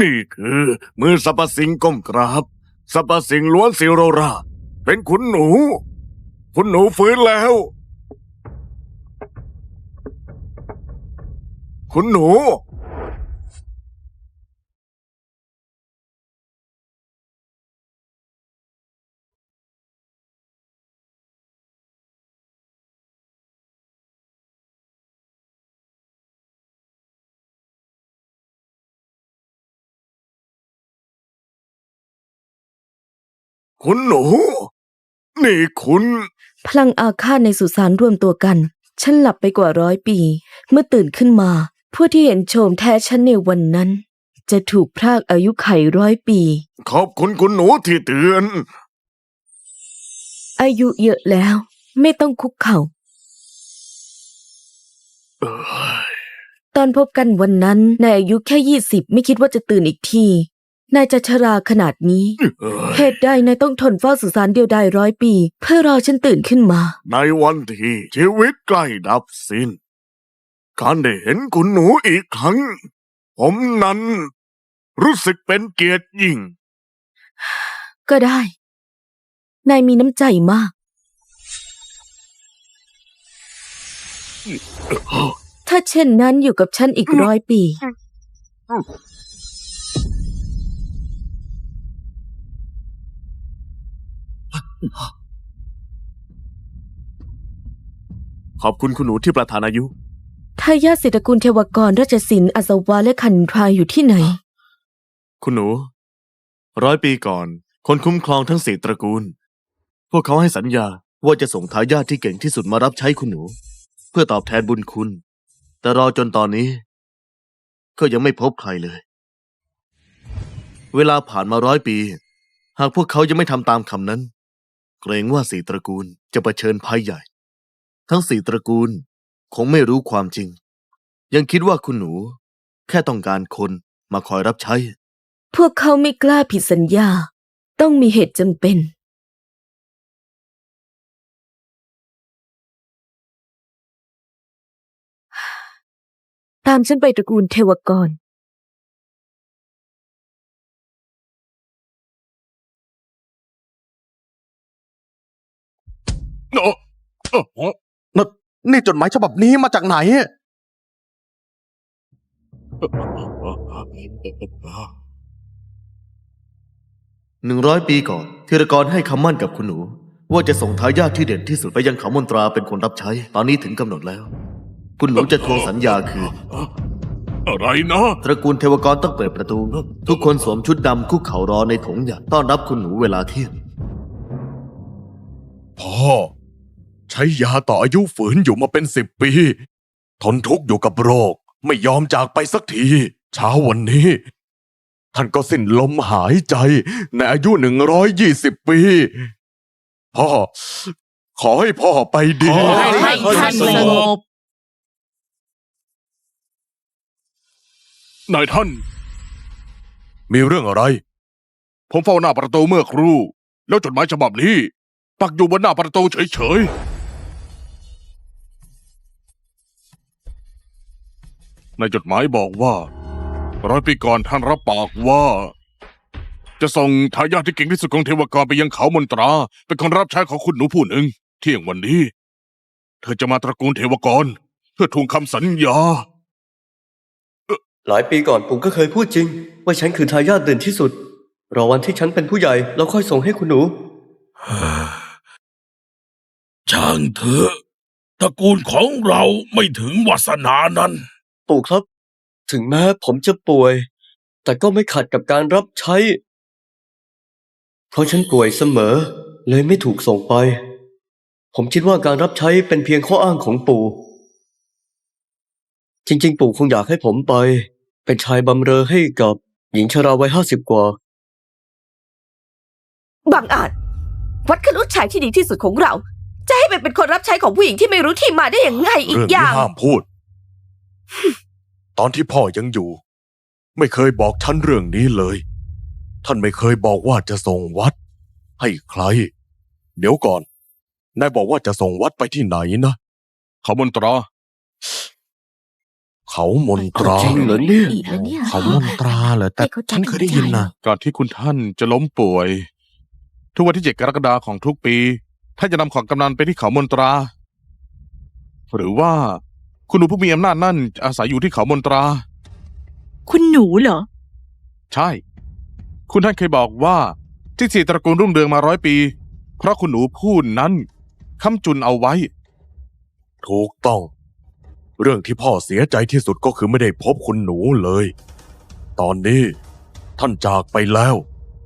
นี่คือมือสรรพสิ่งก้มกราบสรรพสิ่งล้วนสิโรรา เป็นขุนหนูคุณหนูฟื้นแล้วคุณหนู คุณหนู นี่คุณ พลังอาฆาตในสุสานรวมตัวกัน ฉันหลับไปกว่าร้อยปี เมื่อตื่นขึ้นมา ผู้ที่เห็นโฉมแท้ฉันในวันนั้น จะถูกพรากอายุไขร้อยปี ขอบคุณคุณหนูที่เตือน อายุเยอะแล้ว ไม่ต้องคุกเข่าเอ้ยตอนพบกันวันนั้นนายอายุแค่ยี่สิบไม่คิดว่าจะตื่นอีกที นายจะชราขนาดนี้เอ้ยเหตุใดนายต้องทนเฝ้าสุสานเดียวดายร้อยปี เพื่อรอฉันตื่นขึ้นมา ในวันที่ชีวิตใกล้ดับสิ้น การได้เห็นคุณหนูอีกครั้ง ผมนั้น รู้สึกเป็นเกียรติยิ่ง ก็ได้ นายมีน้ำใจมาก ถ้าเช่นนั้นอยู่กับฉันอีกร้อยปี ขอบคุณคุณหนูที่ประทานอายุ ทายาทเศรษฐกุลเทวกรราชสินอัศวาและคันทราอยู่ที่ไหน คุณหนู ร้อยปีก่อน คนคุ้มครองทั้งสี่ตระกูล พวกเขาให้สัญญาว่าจะส่งทายาทที่เก่งที่สุดมารับใช้คุณหนู เพื่อตอบแทนบุญคุณ แต่รอจนตอนนี้ ก็ยังไม่พบใครเลย เวลาผ่านมาร้อยปี หากพวกเขายังไม่ทำตามคำนั้น เกรงว่าสี่ตระกูลจะะเผชิญภัยใหญ่ ทั้งสี่ตระกูลคงไม่รู้ความจริง ยังคิดว่าคุณหนู แค่ต้องการคนมาคอยรับใช้ พวกเขาไม่กล้าผิดสัญญา ต้องมีเหตุจำเป็น ตามฉันไปตระกูลเทวกร นี่นี่จดหมายฉบับนี้มาจากไหน หนึ่งร้อยปีก่อนธีรกรให้คำมั่นกับคุณหนู ว่าจะส่งทายาทที่เด่นที่สุดไปยังเขามนตราเป็นคนรับใช้ ตอนนี้ถึงกำหนดแล้ว คุณหนูจะทวงสัญญาคือ อะไรนะ ตระกูลเทวกรต้องเปิดประตู ทุกคนสวมชุดดำคุกเข่ารอในถงหยัดต้อนรับคุณหนูเวลาเที่ยงพ่อ ใช้ยาต่ออายุฝืนอยู่มาเป็นสิบปี ทนทุกข์อยู่กับโรค ไม่ยอมจากไปสักที เช้าวันนี้ ท่านก็สิ้นลมหายใจ ในอายุหนึ่งร้อยยี่สิบปี พ่อ ขอให้พ่อไปดี ขอให้ท่านสงบ นายท่าน มีเรื่องอะไร ผมเฝ้าหน้าประตูเมื่อครู่ แล้วจดหมายฉบับนี้ ปักอยู่บนหน้าประตูเฉยๆ ในจดหมายบอกว่าร้อยปีก่อนท่านรับปากว่า จะส่งทายาทที่เก่งที่สุดของเทวกรไปยังเขามนตรา เป็นคนรับใช้ของคุณหนูผู้หนึ่ง เที่ยงวันนี้ เธอจะมาตระกูลเทวกร เพื่อทวงคำสัญญา หลายปีก่อนปู่ก็เคยพูดจริง ว่าฉันคือทายาทเด่นที่สุด รอวันที่ฉันเป็นผู้ใหญ่แล้วค่อยส่งให้คุณหนู ช่างเถอะตระกูลของเราไม่ถึงวาสนานั้น ปู่ครับ ถึงแม้ผมจะป่วย แต่ก็ไม่ขัดกับการรับใช้ เพราะฉันป่วยเสมอ เลยไม่ถูกส่งไป ผมคิดว่าการรับใช้เป็นเพียงข้ออ้างของปู่ จริง ๆ ปู่คงอยากให้ผมไป เป็นชายบำเรอให้กับหญิงชราวัยห้าสิบกว่า บางอาจ วัดคือลูกชายที่ดีที่สุดของเรา จะให้ไปเป็นคนรับใช้ของผู้หญิงที่ไม่รู้ที่มาได้อย่างไงอีเรื่กองอนี้ย่างห้ามพูดต อนที่พ่อยังอยู่ ไม่เคยบอกท่านเรื่องนี้เลย ท่านไม่เคยบอกว่าจะส่งวัด ให้ใคร เดี๋ยวก่อน นายบอกว่าจะส่งวัดไปที่ไหนนะเขามนตรา เขามนตราจริงเหรอเนี่ย อีกแล้วเนี่ย เขามนตราเหรอแต่ไม่เข้าใจฉันเคยได้ยินนะก่อนที่คุณท่านจะล้มป่วย ทุกวันที่เจ็ดกรกฎาคมของทุกปี ท่านจะนำของกำนันไปที่เขามนตรา หรือว่า คุณหนูผู้มีอำนาจนั่นอาศัยอยู่ที่เขามนตรา คุณหนูเหรอ ใช่ คุณท่านเคยบอกว่าที่สี่ตระกูลรุ่งเรืองมาร้อยปี เพราะคุณหนูพูดนั้นคำจุนเอาไว้ ถูกต้อง เรื่องที่พ่อเสียใจที่สุดก็คือไม่ได้พบคุณหนูเลย ตอนนี้ ท่านจากไปแล้ว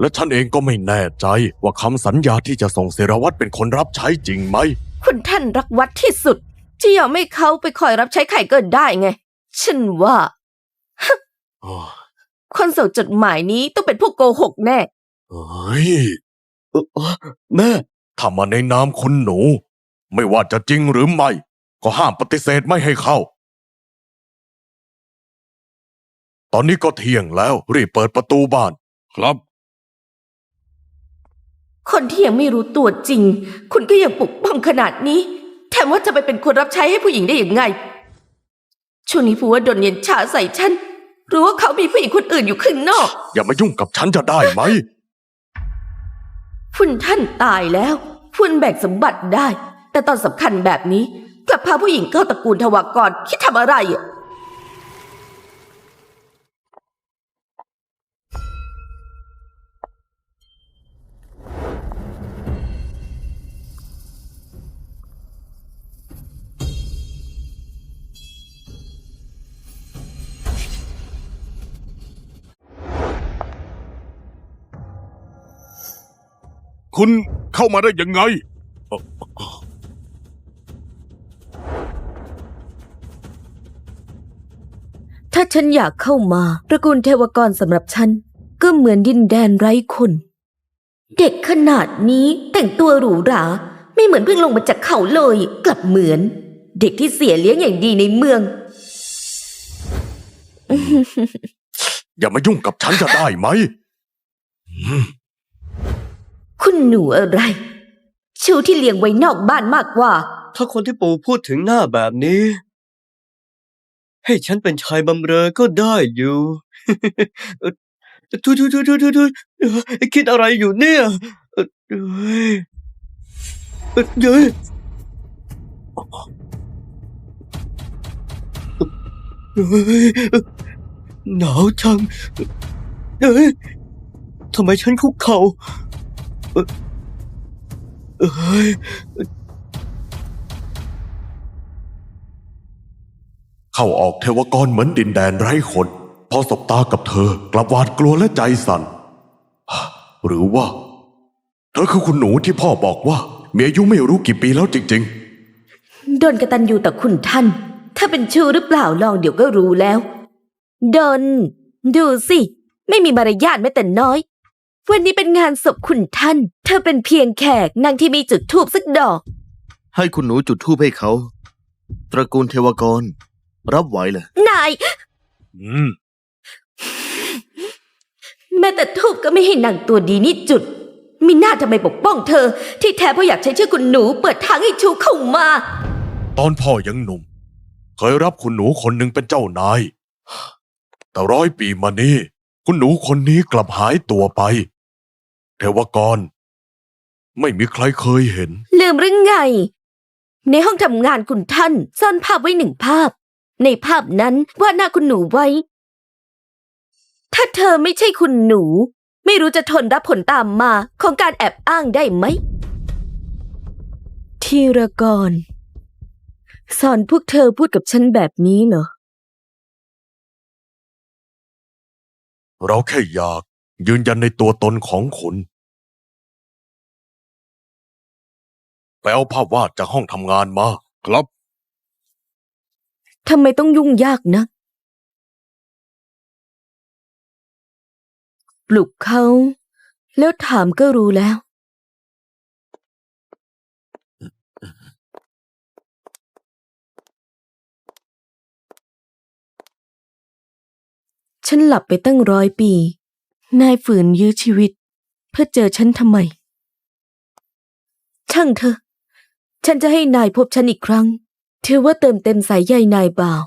และฉันเองก็ไม่แน่ใจว่าคำสัญญาที่จะส่งเสรวัตรเป็นคนรับใช้จริงไหม คุณท่านรักวัดที่สุด ที่ยอมให้เขาไปคอยรับใช้ไข่เกินได้ไง ฉันว่าคนส่งจดหมายนี้ต้องเป็นพวกโกหกแน่เฮ้ยเอ่อเอ่อแม่ถ้ามาในนามคุณหนู ไม่ว่าจะจริงหรือไม่ ก็ห้ามปฏิเสธไม่ให้เข้า ตอนนี้ก็เที่ยงแล้วรีบเปิดประตูบ้าน ครับ คนที่ยังไม่รู้ตัวจริง คุณก็ยังปกป้องขนาดนี้ แถมว่าจะไปเป็นคนรับใช้ให้ผู้หญิงได้อย่างไง ช่วงนี้ผัวดนเย็นชาใส่ฉันหรือว่าเขามีผู้หญิงคนอื่นอยู่ข้างนอก อย่ามายุ่งกับฉันจะได้ไหม คุณท่านตายแล้วคุณแบ่งสมบัติได้ แต่ตอนสำคัญแบบนี้กลับพาผู้หญิงเข้าตระกูลทวากรคิดทำอะไรอะ คุณเข้ามาได้ยังไง ถ้าฉันอยากเข้ามาตระกูลเทวกรสำหรับฉัน ก็เหมือนดินแดนไร้คน เด็กขนาดนี้แต่งตัวหรูหรา ไม่เหมือนเพิ่งลงมาจากเขาเลย กลับเหมือน เด็กที่เสียเลี้ยงอย่างดีในเมือง อย่ามายุ่งกับฉันจะได้ไหม คุณหนูอะไร ชูที่เลี้ยงไว้นอกบ้านมากกว่า ถ้าคนที่ปู่พูดถึงหน้าแบบนี้ ให้ฉันเป็นชายบำเรอก็ได้อยู่ ทุยทุยทุยทุยทุยทุยเอ่อคิดอะไรอยู่เนี่ยเอ่อเอ้ยเอ้ยเอ้ยหนาวจังเอ้ยทำไมฉันคุกเข่า เอ้ยเข้าออกเทวกรเหมือนดินแดนไร้คน พอสบตากับเธอกลับหวาดกลัวและใจสั่น หรือว่า เธอคือคุณหนูที่พ่อบอกว่ามีอายุไม่รู้กี่ปีแล้วจริง ๆ ดนกระตันอยู่ต่อคุณท่าน ถ้าเป็นชูหรือเปล่าลองเดี๋ยวก็รู้แล้ว ดน ดูสิ ไม่มีมารยาทแม้แต่น้อย วันนี้เป็นงานศพคุณท่าน เธอเป็นเพียงแขกนางที่มีจุดทูบสักดอก ให้คุณหนูจุดธูปให้เขา ตระกูลเทวกร รับไหวเหรอนายๆอืม แม้แต่ทูบก็ไม่ให้นางตัวดีนี่จุด มีหน้าทำไมปกป้องเธอ ที่แท้เพราะอยากใช้ชื่อคุณหนูเปิดทางให้ชูเข้ามา ตอนพ่อยังหนุ่ม เคยรับคุณหนูคนหนึ่งเป็นเจ้านาย แต่ร้อยปีมานี้ คุณหนูคนนี้กลับหายตัวไป เทวกร ไม่มีใครเคยเห็น ลืมหรือไง ในห้องทำงานคุณท่านซ่อนภาพไว้หนึ่งภาพ ในภาพนั้นวาดหน้าคุณหนูไว้ ถ้าเธอไม่ใช่คุณหนู ไม่รู้จะทนรับผลตามมาของการแอบอ้างได้ไหมทีระกร สอนพวกเธอพูดกับฉันแบบนี้เหรอ เราแค่อยากยืนยันในตัวตนของคุณ ไปเอาภาพวาดจากห้องทำงานมา ครับ ทำไมต้องยุ่งยากนะ ปลุกเขา แล้วถามก็รู้แล้ว ฉันหลับไปตั้งร้อยปี นายฝืนยื้อชีวิต เพื่อเจอฉันทำไม ช่างเถอะ ฉันจะให้นายพบฉันอีกครั้ง ถือว่าเติมเต็มสายใยนายบ่าว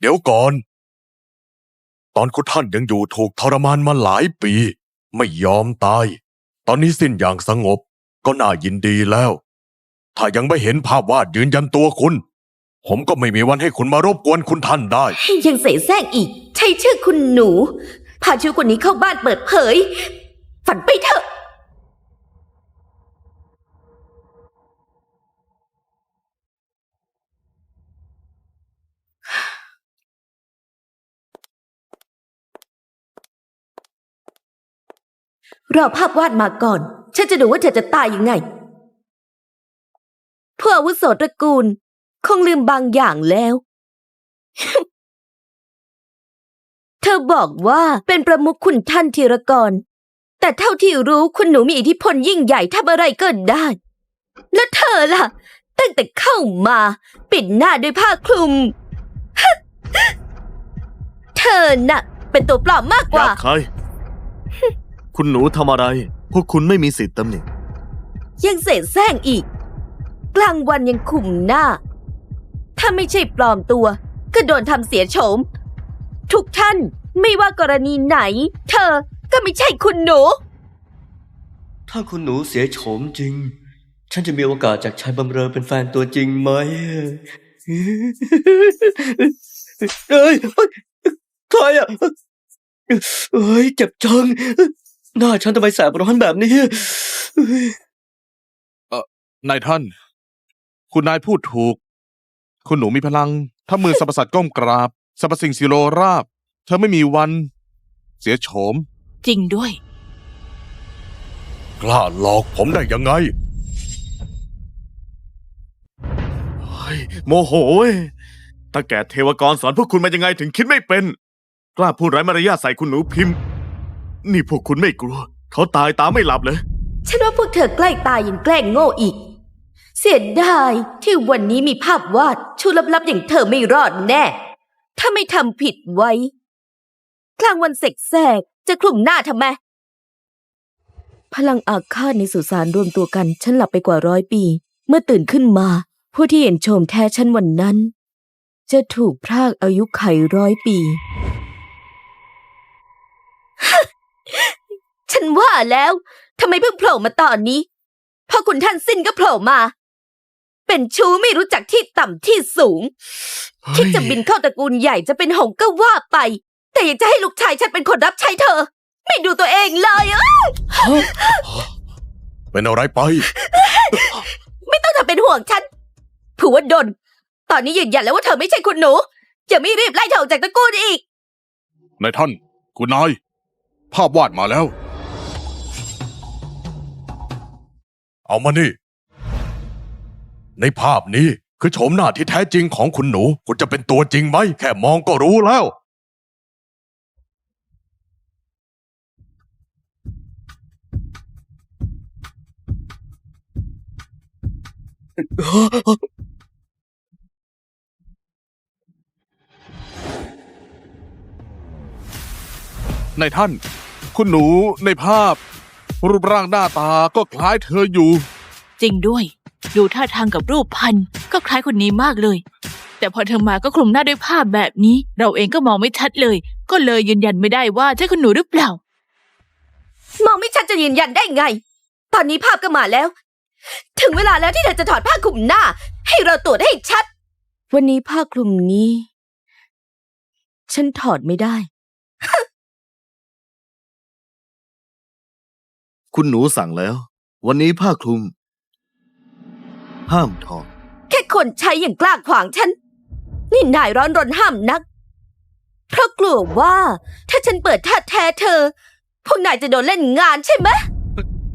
เดี๋ยวก่อน ตอนคุณท่านยังอยู่ถูกทรมานมาหลายปี ไม่ยอมตาย ตอนนี้สิ้นอย่างสงบ ก็น่ายินดีแล้ว ถ้ายังไม่เห็นภาพวาดยืนยันตัวคุณ ผมก็ไม่มีวันให้คุณมารบกวนคุณท่านได้ ยังเสแสร้งอีก ใช่ชื่อคุณหนู พาชื่อคนนี้เข้าบ้านเปิดเผย ฝันไปเถอะ รอภาพวาดมาก่อน ฉันจะดูว่าเธอจะตายยังไง ผู้อาวุโสตระกูล คงลืมบางอย่างแล้ว เธอบอกว่าเป็นประมุขคุณท่านธีรกร แต่เท่าที่รู้คุณหนูมีอิทธิพลยิ่งใหญ่ทำอะไรก็ได้ แล้วเธอล่ะ ตั้งแต่เข้ามาปิดหน้าด้วยผ้าคลุม เธอน่ะ เป็นตัวปลอมมากกอยาว่ากใคร คุณหนูทำอะไร พวกคุณไม่มีสิทธิ์ตำหนิยังเสแสร้งอีก กลางวันยังขุมหน้า ถ้าไม่ใช่ปลอมตัว ก็โดนทำเสียโฉม ทุกท่านไม่ว่ากรณีไหน เธอก็ไม่ใช่คุณหนู ถ้าคุณหนูเสียโฉมจริง ฉันจะมีโอกาสจากชายบำเรอเป็นแฟนตัวจริงไหมเอ้ยใครอะเอ้ยเจ็บจัง หน้าฉันทำไมแสบร้อนแบบนี้ นายท่าน คุณนายพูดถูก คุณหนูมีพลัง ถ้ามือสรรพสัตว์ก้มกราบสรรพสิ่งสิโลราบ เธอไม่มีวัน เสียโฉม จริงด้วย กล้าหลอกผมได้ยังไงเฮ้ยโมโหเว้ยตาแก่เทวกรสอนพวกคุณมายังไงถึงคิดไม่เป็น กล้าพูดไร้มารยาทใส่คุณหนูพิมพ์ นี่พวกคุณไม่กลัว เขาตายตาไม่หลับเลย ฉันว่าพวกเธอใกล้ตายยังแกล้งโง่อีก เสียดายที่วันนี้มีภาพวาดชูลับๆอย่างเธอไม่รอดแน่ ถ้าไม่ทำผิดไว้ กลางวันเสกแสกจะคลุมหน้าทำไม พลังอาฆาตในสุสานรวมตัวกัน ฉันหลับไปกว่าร้อยปี เมื่อตื่นขึ้นมา ผู้ที่เห็นโฉมแท้ฉันวันนั้น จะถูกพรากอายุไขร้อยปี ฉันว่าแล้วทำไมเพิ่งโผล่มาตอนนี้พอคุณท่านสิ้นก็โผล่มา เป็นชู้ไม่รู้จักที่ต่ำที่สูง คิดจะบินเข้าตระกูลใหญ่จะเป็นหงส์ก็ว่าไป แต่อยากจะให้ลูกชายฉันเป็นคนรับใช้เธอ ไม่ดูตัวเองเลยเอ้ยเป็นอะไรไป ไม่ต้องทำเป็นห่วงฉันผัวดน ตอนนี้ยืนยันแล้วว่าเธอไม่ใช่คุณหนูอย่าไม่รีบไล่เธอออกจากตระกูลอีก นายท่าน คุณนาย ภาพวาดมาแล้ว เอามานี่ ในภาพนี้คือโฉมหน้าที่แท้จริงของคุณหนู คุณจะเป็นตัวจริงไหม แค่มองก็รู้แล้ว ในายท่าน คุณหนูในภาพ รูปร่างหน้าตาก็คล้ายเธออยู่ จริงด้วย ดูท่าทางกับรูปพันธุ์ก็คล้ายคนนี้มากเลย แต่พอเธอมาก็คลุมหน้าด้วยผ้าแบบนี้ เราเองก็มองไม่ชัดเลย ก็เลยยืนยันไม่ได้ว่าใช่คุณหนูหรือเปล่า มองไม่ชัดจะยืนยันได้ไง ตอนนี้ภาพก็มาแล้ว ถึงเวลาแล้วที่เธอจะถอดผ้าคลุมหน้า ให้เราตรวจให้ชัด วันนี้ผ้าคลุมนี้ ฉันถอดไม่ได้ คุณหนูสั่งแล้ว วันนี้ผ้าคลุม ห้ามถอด แค่คนใช้อย่างกล้าขวางฉัน นี่นายร้อนรนห้ามนัก เพราะกลัวว่า ถ้าฉันเปิดท่าแท้เธอ พวกนายจะโดนเล่นงานใช่ไหม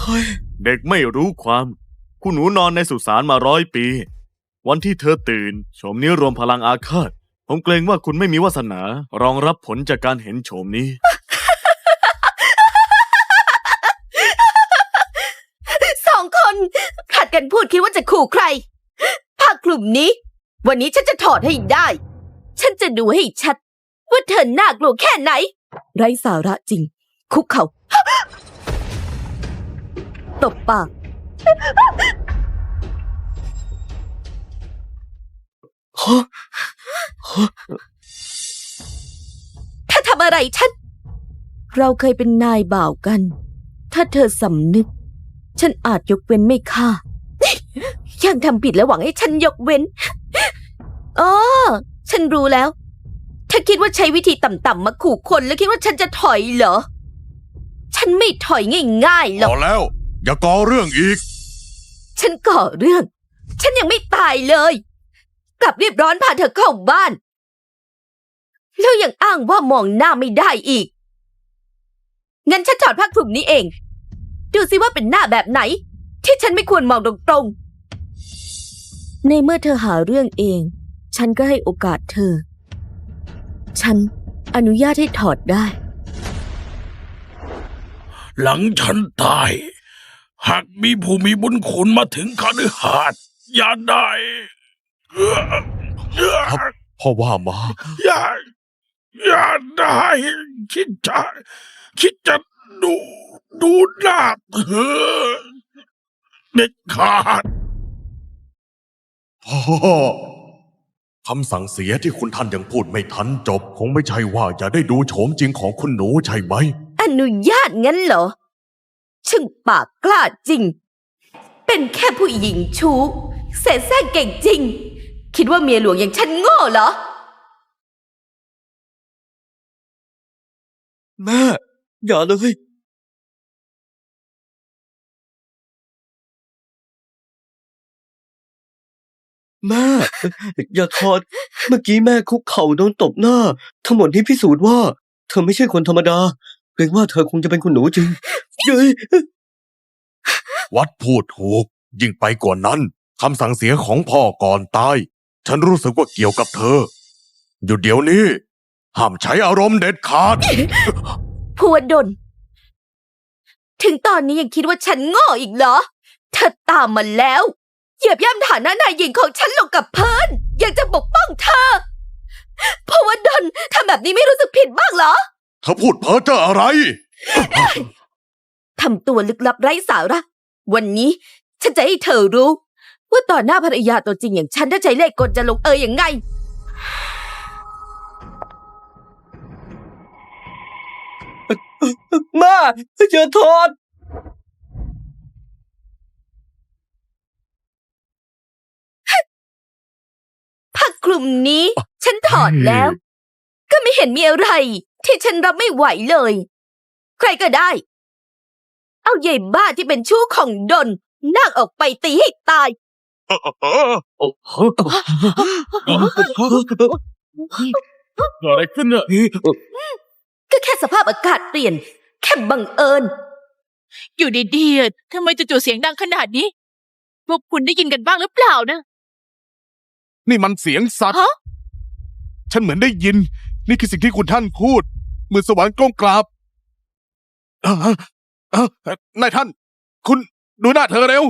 เฮ้ย เด็กไม่รู้ความ คุณหนูนอนในสุสานมาร้อยปี วันที่เธอตื่นโฉมนี้รวมพลังอาฆาต ผมเกรงว่าคุณไม่มีวาสนา รองรับผลจากการเห็นโฉมนี้ สองคนผลัด กันพูดคิดว่าจะขู่ใคร ผ้าคลุมนี้ วันนี้ฉันจะถอดให้ได้ ฉันจะดูให้ชัด ว่าเธอน่ากลัวแค่ไหน ไร้สาระจริง คุกเขา่าตบปากฮะฮะอะไรฉัน เราเคยเป็นนายบ่าวกัน ถ้าเธอสำนึก ฉันอาจยกเว้นไม่ฆ่า ยังทำผิดแล้วหวังให้ฉันยกเว้นอ๋อฉันรู้แล้ว ถ้าคิดว่าใช้วิธีต่ำๆมาขู่คนแล้วคิดว่าฉันจะถอยเหรอ ฉันไม่ถอยง่ายๆหรพพอก อแล้ว อย่าก่อเรื่องอีก ฉันก่อเรื่อง ฉันยังไม่ตายเลย กลับรีบร้อนพาเธอเข้าบ้าน แล้วยังอ้างว่ามองหน้าไม่ได้อีก งั้นฉันถอดผ้าคลุมนี้เอง ดูสิว่าเป็นหน้าแบบไหน ที่ฉันไม่ควรมองตรงๆ ในเมื่อเธอหาเรื่องเอง ฉันก็ให้โอกาสเธอ ฉันอนุญาตให้ถอดได้ หลังฉันตาย หากมีผู้มีบุญคุณมาถึงคฤหาสน์อย่าได้ครับพ่อว่ามาอย่าอย่าได้ คิดจะคิดจะดูดูหน้าเธอเด็ดขาด พ่อคำสั่งเสียที่คุณท่านยังพูดไม่ทันจบ คงไม่ใช่ว่าจะได้ดูโฉมจริงของคุณหนูใช่ไหม อนุญาตงั้นเหรอ ช่างปากกล้าจริง เป็นแค่ผู้หญิงชู้เสแสร้งเก่งจริง คิดว่าเมียหลวงอย่างฉันโง่เหรอ แม่ อย่าเลย แม่ อย่าถอด เมื่อกี้แม่คุกเข่าโดนตบหน้า ทั้งหมดนี้พิสูจน์ว่า เธอไม่ใช่คนธรรมดาเกรงว่าเธอคงจะเป็นคุณหนูจริงเย้ยวัดพูดถูก ยิ่งไปกว่านั้นคำสั่งเสียของพ่อก่อนตาย ฉันรู้สึกว่าเกี่ยวกับเธอ อยู่เดี๋ยวนี้ ห้ามใช้อารมณ์เด็ดขาดภูวดล ถึงตอนนี้ยังคิดว่าฉันโง่อีกเหรอ เธอตามมาแล้ว เหยียบย่ำฐานะนายหญิงของฉันลงกับพื้นอยากจะปกป้องเธอภูวดลทำแบบนี้ไม่รู้สึกผิดบ้างเหรอ เธอพูดเพ้อเจ้ออะไร ทำตัวลึกลับไร้สาระ วันนี้ฉันจะให้เธอรู้ ว่าต่อหน้าภรรยาตัวจริงอย่างฉันถ้าใช้เล่ห์กลจะลงเอยอย่างไง แม่อย่าถอดผ้า คลุมนี้ ฉันถอดแล้ว ก็ไม่เห็นมีอะไร ที่ฉันรับไม่ไหวเลย ใครก็ได้ เอาใหญ่บ้าที่เป็นชู้ของดนนั่งออกไปตีให้ตาย เกิดอะไรขึ้นเนี่ยก็แค่สภาพอากาศเปลี่ยน แค่บังเอิญ อยู่ดีๆอะทำไมจู่ๆเสียงดังขนาดนี้ พวกคุณได้ยินกันบ้างหรือเปล่านะ นี่มันเสียงสัตว์ ฮะ ฉันเหมือนได้ยิน นี่คือสิ่งที่คุณท่านพูด เหมือนสวรรค์ก้มกราบเอ่อเอ่อนายท่าน คุณดูหน้าเธอเร็ว